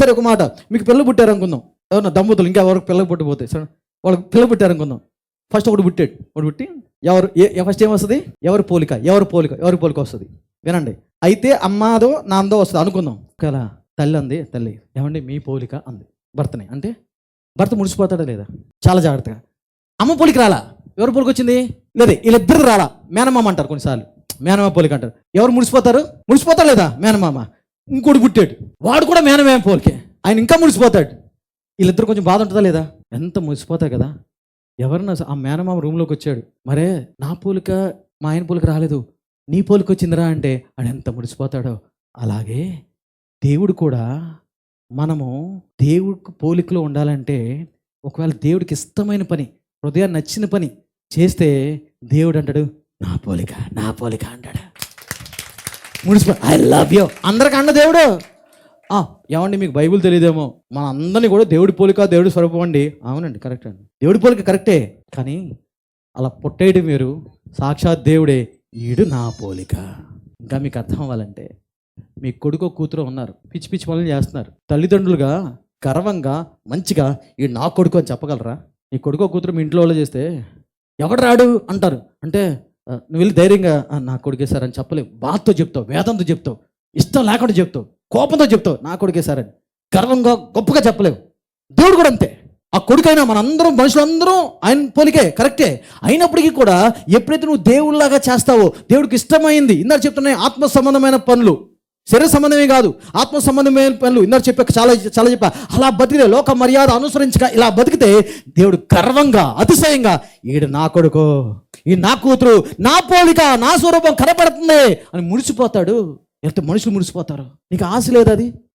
సరే ఒక మాట. మీకు పిల్లలు పుట్టారు అనుకుందాం ఎవరన్నా దంపతులు ఇంకా ఎవరికి పిల్లలు పుట్టిపోతే సరే వాళ్ళకి పిల్లలు పుట్టారు అనుకుందాం ఫస్ట్ ఒకటి పుట్టాడు. ఒకటి పుట్టి ఎవరు ఏ ఫస్ట్ ఏం వస్తుంది? ఎవరి పోలిక ఎవరి పోలిక ఎవరి పోలిక వస్తుంది? వినండి. అయితే అమ్మాదో నాందో వస్తుంది అనుకుందాం. ఒకవేళ తల్లి అంది తల్లి ఏమండి మీ పోలిక అంది భర్తని అంటే భర్త ముడిచిపోతాడా లేదా? చాలా జాగ్రత్తగా. అమ్మ పోలిక రాలా? ఎవరి పోలిక వచ్చింది? లేదే వీళ్ళిద్దరు రాలా? మేనమామ అంటారు కొన్నిసార్లు. మేనమామ పోలిక అంటారు. ఎవరు ముడిచిపోతారు ముడిచిపోతారు లేదా? మేనమామ. ఇంకోటి పుట్టాడు. వాడు కూడా మేనమేం పోలికే. ఆయన ఇంకా మురిసిపోతాడు. వీళ్ళిద్దరు కొంచెం బాధ ఉంటుందా లేదా? ఎంత మురిసిపోతాయి కదా? ఎవరన్నా ఆ మేనమామ రూమ్లోకి వచ్చాడు. మరే నా పోలిక మా ఆయన పోలిక రాలేదు. నీ పోలిక వచ్చిందిరా అంటే ఆయన ఎంత ముడిచిపోతాడో అలాగే దేవుడు కూడా మనము దేవుడికి పోలికలో ఉండాలంటే ఒకవేళ దేవుడికి ఇష్టమైన పని హృదయాన్ని నచ్చిన పని చేస్తే దేవుడు అంటాడు నా పోలిక నా పోలిక అంటాడు. ముడిచిపో ఐ లవ్ యూ అందరికన్నా అన్న దేవుడు. ఏమండి మీకు బైబిల్ తెలియదేమో? మన అందరినీ కూడా దేవుడి పోలిక దేవుడి స్వరూపం అండి. అవునండి కరెక్ట్ అండి. దేవుడి పోలిక కరెక్టే కానీ అలా పుట్టేయడం మీరు సాక్షాత్ దేవుడే ఈడు నా పోలిక. ఇంకా మీకు అర్థం అవ్వాలంటే మీ కొడుకు కూతురు ఉన్నారు. పిచ్చి పిచ్చి పనులు చేస్తున్నారు. తల్లిదండ్రులుగా గర్వంగా మంచిగా ఈ నా కొడుకు అని చెప్పగలరా? నీ కొడుకు కూతురు మీ ఇంట్లో వాళ్ళు చేస్తే ఎవడు రాడు అంటారు? అంటే నువ్వు వెళ్ళి ధైర్యంగా నా కొడుకే సార్ అని చెప్పలేవు. బాధతో చెప్తావు వేదంతో చెప్తావు ఇష్టం లేకుండా చెప్తావు కోపంతో చెప్తావు నా కొడుకే సార్ అని. గర్వంగా గొప్పగా చెప్పలేవు. దేవుడు కూడా అంతే. ఆ కొడుకైనా మనందరం మనుషులందరం ఆయన పోలికే కరెక్టే. అయినప్పటికీ కూడా ఎప్పుడైతే నువ్వు దేవుళ్ళలాగా చేస్తావో దేవుడికి ఇష్టమైంది ఇందాక చెప్తున్నాయి ఆత్మ సంబంధమైన పనులు. శరీర సంబంధమే కాదు ఆత్మ సంబంధమైన పనులు. ఇందరు చెప్పాక చాలా చాలా చెప్పా. అలా బతికితే లోక మర్యాద అనుసరించక ఇలా బతికితే దేవుడు గర్వంగా అతిశయంగా ఈడు నా కొడుకు ఈ నా కూతురు నా పోలిక నా స్వరూపం కనపడుతుంది అని ముడిచిపోతాడు ఎంత మనుషులు ముడిచిపోతారు నీకు ఆశ లేదు అది?